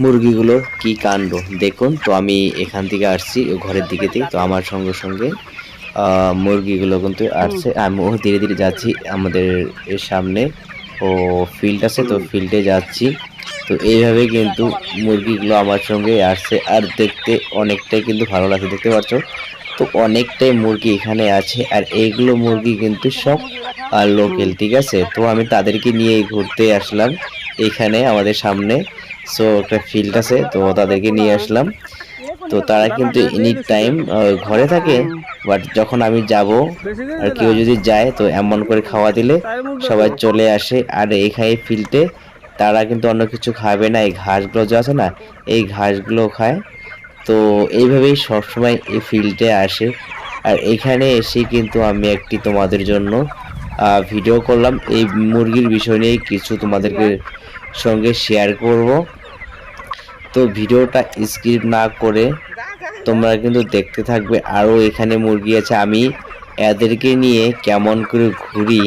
মুরগিগুলোর কি কাণ্ড? দেখুন তো আমি এখান থেকে আসছি ও ঘরের দিকে থেকে। তো আমার সঙ্গে সঙ্গে মুরগিগুলো কিন্তু আসছে। আমিও ধীরে ধীরে যাচ্ছি আমাদের এর সামনে। ও ফিল্ড আছে তো ফিল্ডে যাচ্ছি। তো এইভাবে কিন্তু মুরগিগুলো আমার সঙ্গে আসছে। আর দেখতে অনেকটাই কিন্তু ভালো লাগছে দেখতে পাচ্ছ? তো অনেকটাই মুরগি এখানে আছে। আর এইগুলো মুরগি কিন্তু সব লোকেল ঠিক আছে? তো আমি তাদেরকে নিয়ে ঘুরতে আসলাম। এখানে আমাদের সামনে সো একটা ফিল্ড আছে, তো তাদেরকে নিয়ে আসলাম। তো তারা কিন্তু এনি টাইম ঘরে থাকে বাট যখন আমি যাব, আর কেউ যদি যায়, তো এমন করে খাওয়া দিলে সবাই চলে আসে। আর এখানে ফিল্ডে তারা কিন্তু অন্য কিছু খাবে না, এই ঘাসগুলো যে আছে না, এই ঘাসগুলো খায়। তো এইভাবেই সবসময় এই ফিল্ডে আসে। আর এখানে এসে কিন্তু আমি একটি তোমাদের জন্য ভিডিও করলাম। এই মুরগির বিষয় নিয়ে কিছু তোমাদেরকে সঙ্গে শেয়ার করব। তো ভিডিওটা স্কিপ না করে তোমরা কিন্তু দেখতে থাকবে। আরও এখানে মুরগি আছে। আমি এদেরকে নিয়ে কেমন করে ঘুরি,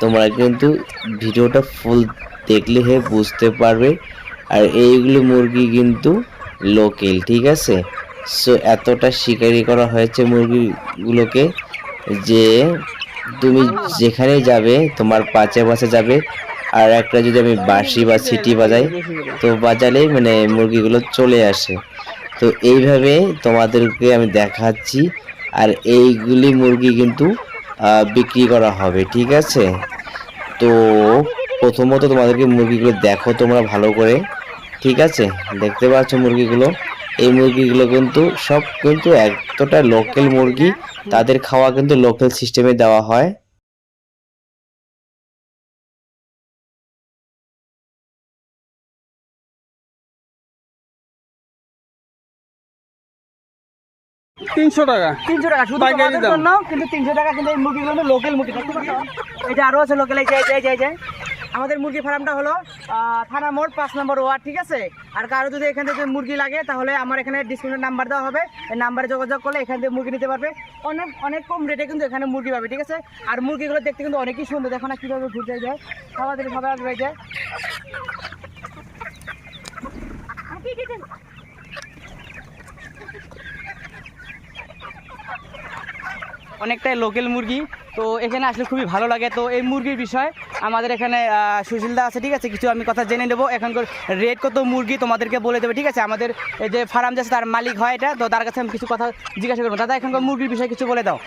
তোমরা কিন্তু ভিডিওটা ফুল দেখলে হে বুঝতে পারবে। আর এইগুলো মুরগি কিন্তু লোকেল ঠিক আছে? সো এতটা শিকারি করা হয়েছে মুরগিগুলোকে যে তুমি যেখানে যাবে, তোমার পাচে পাশে যাবে। আর একটা যদি আমি বাঁশি বা সিটি বাজাই, তো বাজালেই মানে মুরগিগুলো চলে আসে। তো এইভাবে তোমাদেরকে আমি দেখাচ্ছি, আর এইগুলি মুরগি কিন্তু বিক্রি করা হবে, ঠিক আছে? তো প্রথমত তোমাদেরকে মুরগিগুলো দেখো তোমরা ভালো করে, ঠিক আছে? দেখতে পাচ্ছ মুরগিগুলো? এই মুরগিগুলো কিন্তু সব কিন্তু এতটা লোকাল মুরগি, তাদের খাওয়া কিন্তু লোকাল সিস্টেমে দেওয়া হয়। তিনশো টাকা। তিনশো টাকা শুধু পাইকারি দাম। জন্য কিন্তু তিনশো টাকা কিন্তু এই মুরগিগুলো লোকাল মুরগি পাচ্ছ এটা আরও আছে লোকাল এই যে এই যে, এই যে, আমাদের মুরগি ফার্মটা হলো থানা মোড় পাঁচ নম্বর ওয়ার্ড ঠিক আছে? আর কারও যদি এখান থেকে মুরগি লাগে তাহলে আমার এখানে ডিসকাউন্টের নাম্বার দেওয়া হবে। এই নাম্বারে যোগাযোগ করলে এখান থেকে মুরগি নিতে পারবে। অনেক অনেক কম রেটে কিন্তু এখানে মুরগি পাবে ঠিক আছে? আর মুরগিগুলো দেখতে কিন্তু অনেকই সুন্দর। দেখো না কীভাবে ঘুরতে যায় খাওয়া সবাই আসবে এই অনেকটাই লোকাল মুরগি। তো এখানে আসলে খুবই ভালো লাগে। তো এই মুরগির বিষয় আমাদের এখানে সুশীলদা আছে, ঠিক আছে? কিছু আমি কথা জেনে নেব। এখানকার রেট কত মুরগি তোমাদেরকে বলে দেবে, ঠিক আছে? আমাদের এই যে ফার্ম যাচ্ছে তার মালিক হয় এটা। তো তার কাছে আমি কিছু কথা জিজ্ঞাসা করব। দাদা, এখানকার মুরগির বিষয়ে কিছু বলে দাও।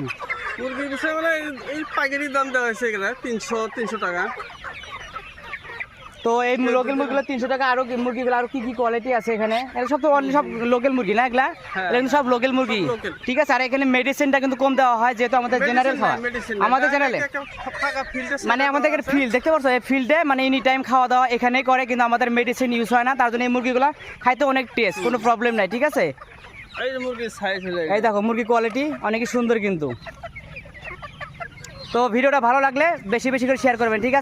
মুরগির বিষয়ে মানে এই- পাইকারি দাম দেওয়া হয়েছে এগুলা, তিনশো তিনশো টাকা। তো এই লোকাল মুরগিগুলো তিনশো টাকা আরও কি- মুরগিগুলো আরও কি কি কোয়ালিটি আছে এখানে? সব তো সব লোকাল মুরগি না এগুলা? হ্যাঁ। এগুলো সব লোকাল মুরগি। ঠিক আছে আর এখানে মেডিসিনটা কিন্তু কম দেওয়া হয় যেহেতু আমাদের জেনারেল খাওয়া আমাদের জেনারেলে মানে আমাদের এখানে ফিল্ড দেখতে পাচ্ছ? এই ফিল্ডে মানে এনি টাইম খাওয়া দাওয়া এখানেই করে কিন্তু আমাদের মেডিসিন ইউজ হয় না তার জন্য এই মুরগিগুলো খাইতে অনেক টেস্ট কোনো প্রবলেম নাই ঠিক আছে? হয়ে এই দেখো মুরগি কোয়ালিটি অনেকই সুন্দর কিন্তু। তো ভিডিওটা ভালো লাগলে বেশি বেশি করে শেয়ার করবেন ঠিক আছে?